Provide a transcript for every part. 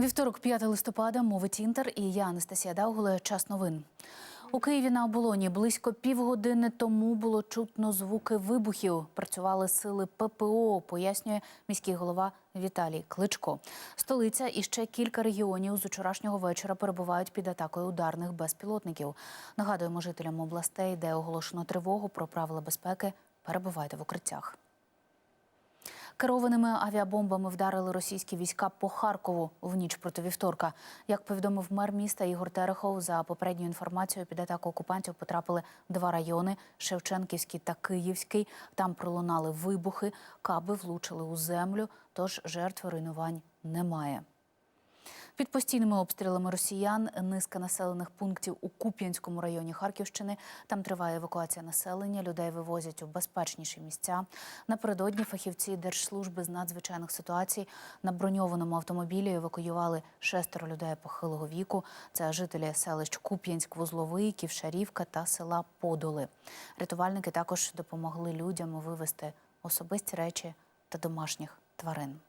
Вівторок, 5 листопада, мовить Інтер і я, Анастасія Даугуле. Час новин. У Києві на оболоні близько півгодини тому було чутно звуки вибухів. Працювали сили ППО, пояснює міський голова Віталій Кличко. Столиця і ще кілька регіонів з учорашнього вечора перебувають під атакою ударних безпілотників. Нагадуємо жителям областей, де оголошено тривогу про правила безпеки. Перебувайте в укриттях. Керованими авіабомбами вдарили російські війська по Харкову в ніч проти вівторка. Як повідомив мер міста Ігор Терехов, за попередньою інформацією, під атаку окупантів потрапили два райони Шевченківський та Київський. Там пролунали вибухи, каби влучили у землю, тож жертв руйнувань немає. Під постійними обстрілами росіян низка населених пунктів у Куп'янському районі Харківщини. Там триває евакуація населення. Людей вивозять у безпечніші місця. Напередодні фахівці Держслужби з надзвичайних ситуацій на броньованому автомобілі евакуювали шестеро людей похилого віку. Це жителі селищ Куп'янськ, Вузловий, Ківшарівка та села Подоли. Рятувальники також допомогли людям вивезти особисті речі та домашніх тварин.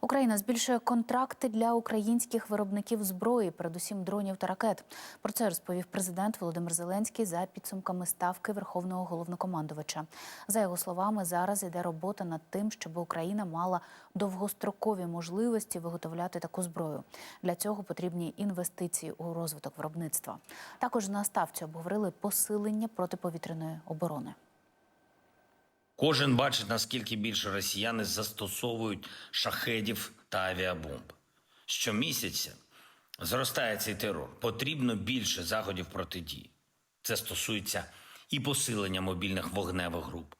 Україна збільшує контракти для українських виробників зброї, передусім дронів та ракет. Про це розповів президент Володимир Зеленський за підсумками ставки Верховного головнокомандувача. За його словами, зараз йде робота над тим, щоб Україна мала довгострокові можливості виготовляти таку зброю. Для цього потрібні інвестиції у розвиток виробництва. Також на ставці обговорили посилення протиповітряної оборони. Кожен бачить, наскільки більше росіяни застосовують шахедів та авіабомб. Щомісяця зростає цей терор. Потрібно більше заходів протидії. Це стосується і посилення мобільних вогневих груп,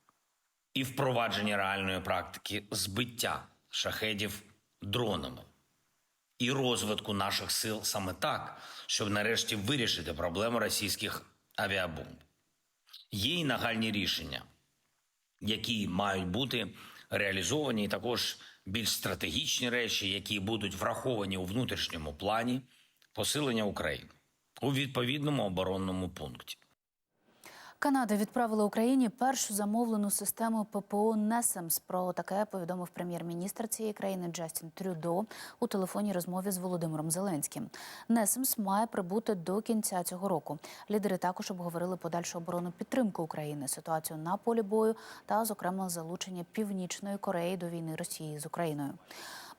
і впровадження реальної практики збиття шахедів дронами, і розвитку наших сил саме так, щоб нарешті вирішити проблему російських авіабомб. Є і нагальні рішення які мають бути реалізовані, і також більш стратегічні речі, які будуть враховані у внутрішньому плані посилення України у відповідному оборонному пункті. Канада відправила Україні першу замовлену систему ППО «Несемс». Про таке повідомив прем'єр-міністр цієї країни Джастін Трюдо у телефонній розмові з Володимиром Зеленським. «Несемс» має прибути до кінця цього року. Лідери також обговорили подальшу оборонну підтримку України, ситуацію на полі бою та, зокрема, залучення Північної Кореї до війни Росії з Україною.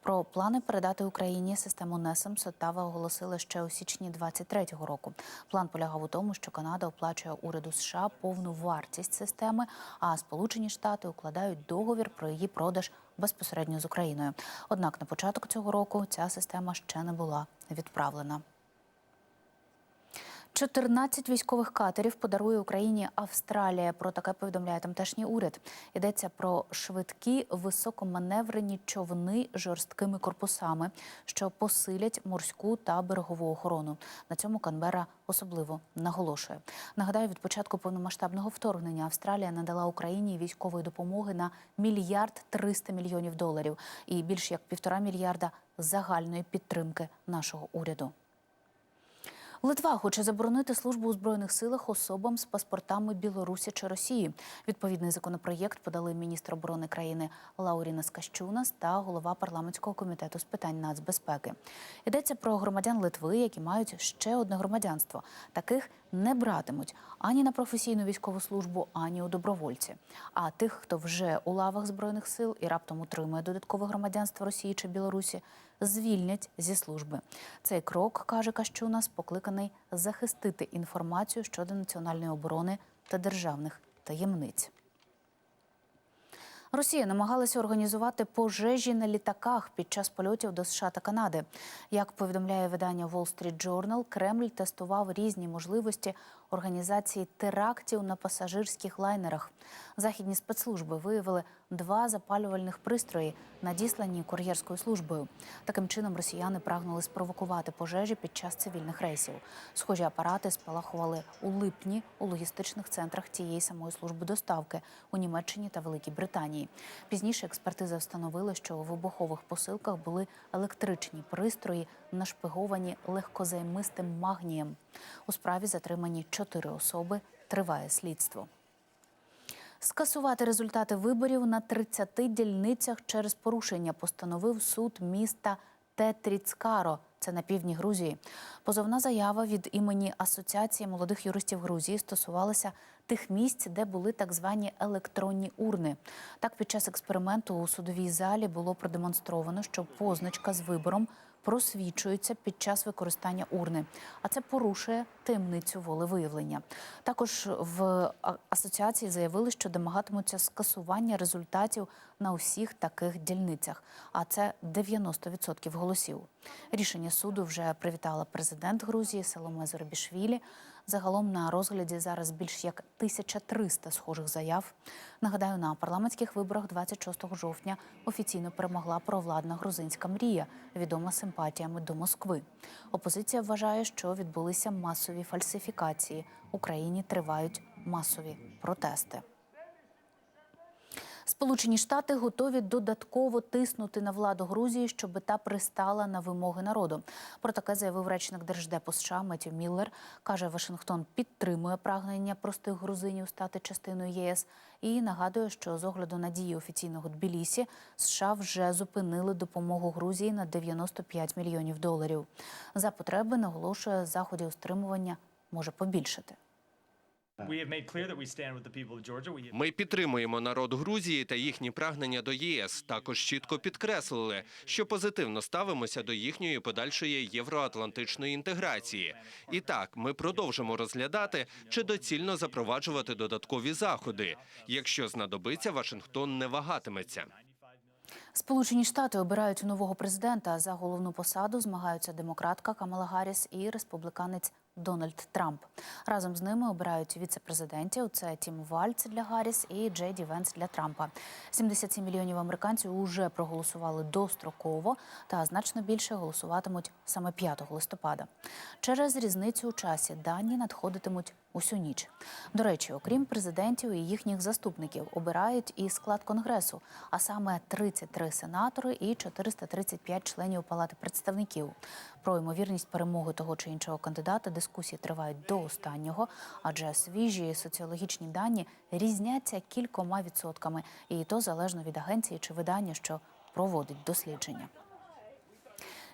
Про плани передати Україні систему НЕСЕМС Оттава оголосили ще у січні 23-го року. План полягав у тому, що Канада оплачує уряду США повну вартість системи, а Сполучені Штати укладають договір про її продаж безпосередньо з Україною. Однак на початок цього року ця система ще не була відправлена. 14 військових катерів подарує Україні Австралія. Про таке повідомляє тамтешній уряд. Йдеться про швидкі високоманеврені човни жорсткими корпусами, що посилять морську та берегову охорону. На цьому Канбера особливо наголошує. Нагадаю, від початку повномасштабного вторгнення Австралія надала Україні військової допомоги на мільярд 300 мільйонів доларів і більш як півтора мільярда загальної підтримки нашого уряду. Литва хоче заборонити службу у збройних силах особам з паспортами Білорусі чи Росії. Відповідний законопроєкт подали міністр оборони країни Лауріна Скащунас та голова парламентського комітету з питань нацбезпеки. Йдеться про громадян Литви, які мають ще одне громадянство. Таких не братимуть ані на професійну військову службу, ані у добровольці. А тих, хто вже у лавах збройних сил і раптом утримує додаткове громадянство Росії чи Білорусі, звільнять зі служби. Цей крок каже Кащунас, покликаний захистити інформацію щодо національної оборони та державних таємниць. Росія намагалася організувати пожежі на літаках під час польотів до США та Канади. Як повідомляє видання Wall Street Journal, Кремль тестував різні можливості організації терактів на пасажирських лайнерах. Західні спецслужби виявили два запалювальних пристрої, надіслані кур'єрською службою. Таким чином росіяни прагнули спровокувати пожежі під час цивільних рейсів. Схожі апарати спалахували у липні у логістичних центрах тієї самої служби доставки у Німеччині та Великій Британії. Пізніше експертиза встановила, що у вибухових посилках були електричні пристрої, нашпиговані легкозаймистим магнієм. У справі затримані чотири особи. Триває слідство. Скасувати результати виборів на 30 дільницях через порушення постановив суд міста Тетріцкаро. Це на півдні Грузії. Позовна заява від імені Асоціації молодих юристів Грузії стосувалася тих місць, де були так звані електронні урни. Так, під час експерименту у судовій залі було продемонстровано, що позначка з вибором просвічується під час використання урни, а це порушує таємницю волевиявлення. Також в асоціації заявили, що домагатимуться скасування результатів на усіх таких дільницях, а це 90% голосів. Рішення суду вже привітала президент Грузії Саломе Зоробішвілі. Загалом на розгляді зараз більш як 1300 схожих заяв. Нагадаю, на парламентських виборах 26 жовтня офіційно перемогла провладна грузинська мрія, відома симпатіями до Москви. Опозиція вважає, що відбулися масові фальсифікації. Україні тривають масові протести. Сполучені Штати готові додатково тиснути на владу Грузії, щоб та пристала на вимоги народу. Про таке заявив речник Держдепу США Меттю Міллер. Каже, Вашингтон підтримує прагнення простих грузинів стати частиною ЄС і нагадує, що з огляду на дії офіційного Тбілісі США вже зупинили допомогу Грузії на 95 мільйонів доларів. За потреби наголошує заходів стримування може побільшити. Ми підтримуємо народ Грузії та їхні прагнення до ЄС. Також чітко підкреслили, що позитивно ставимося до їхньої подальшої євроатлантичної інтеграції. І так, ми продовжимо розглядати, чи доцільно запроваджувати додаткові заходи. Якщо знадобиться, Вашингтон не вагатиметься. Сполучені Штати обирають нового президента. За головну посаду змагаються демократка Камала Гарріс і республіканець Дональд Трамп. Разом з ними обирають віце-президентів. Це Тім Вальц для Гарріс і Джей Ді Венс для Трампа. 77 мільйонів американців уже проголосували достроково, та значно більше голосуватимуть саме 5 листопада. Через різницю у часі дані надходитимуть усю ніч. До речі, окрім президентів і їхніх заступників, обирають і склад конгресу, а саме 33 сенатори і 435 членів Палати представників. Про ймовірність перемоги того чи іншого кандидата дискусії тривають до останнього, адже свіжі соціологічні дані різняться кількома відсотками, і то залежно від агенції чи видання, що проводить дослідження.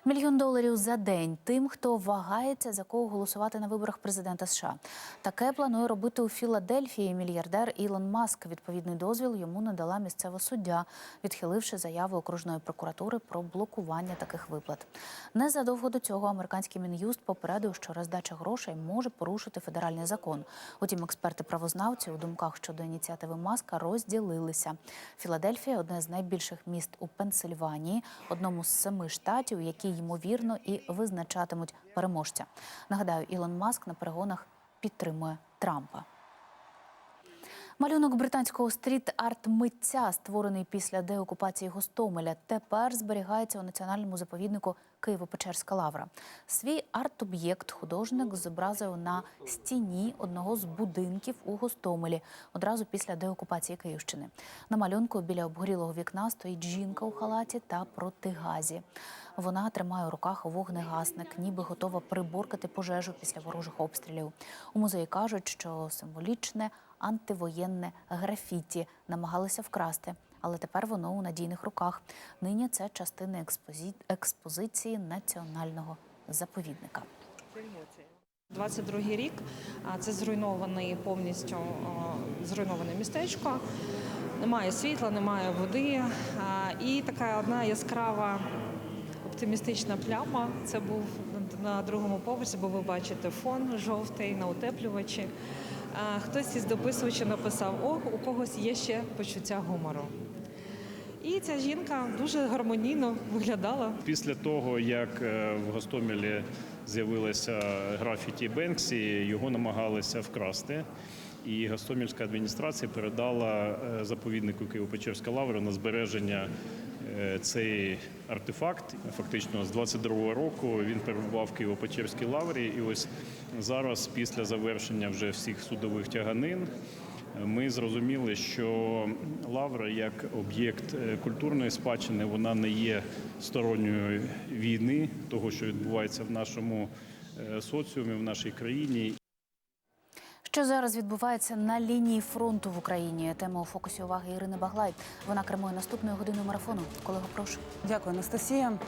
Мільйон доларів за день тим, хто вагається за кого голосувати на виборах президента США. Таке планує робити у Філадельфії мільярдер Ілон Маск. Відповідний дозвіл йому надала місцева суддя, відхиливши заяву окружної прокуратури про блокування таких виплат. Незадовго до цього американський мін'юст попередив, що роздача грошей може порушити федеральний закон. Утім, експерти-правознавці у думках щодо ініціативи Маска розділилися. Філадельфія одне з найбільших міст у Пенсильванії, одному з семи штатів, які ймовірно і визначатимуть переможця. Нагадаю, Ілон Маск на перегонах підтримує Трампа. Малюнок британського стріт-арт митця, створений після деокупації Гостомеля, тепер зберігається у національному заповіднику Києво-Печерська лавра. Свій арт-об'єкт художник зобразив на стіні одного з будинків у Гостомелі одразу після деокупації Київщини. На малюнку біля обгорілого вікна стоїть жінка у халаті та протигазі. Вона тримає у руках вогнегасник, ніби готова приборкати пожежу після ворожих обстрілів. У музеї кажуть, що символічне антивоєнне графіті намагалися вкрасти, але тепер воно у надійних руках. Нині це частина експозі... експозиції національного заповідника. 22 рік це зруйнований повністю зруйноване містечко. Немає світла, немає води. І така одна яскрава оптимістична пляма. Це був на другому поверсі, бо ви бачите фон жовтий на утеплювачі. Хтось із дописувачів написав: О, у когось є ще почуття гумору. І ця жінка дуже гармонійно виглядала. Після того, як е, в Гостомелі з'явилося графіті Бенксі, його намагалися вкрасти. І Гостомельська адміністрація передала е, заповіднику Києво-Печерська лавра на збереження цей артефакт. Фактично з 22-го року він перебував в Києво-Печерській лаврі. І ось зараз, після завершення вже всіх судових тяганин, ми зрозуміли, що лавра як об'єкт е, культурної спадщини вона не є сторонньою війни, того, що відбувається в нашому е, соціумі, в нашій країні. Що зараз відбувається на лінії фронту в Україні? Тема у фокусі уваги Ірини Баглай. Вона кермує наступною годиною марафону. Колего, прошу. Дякую, Анастасія.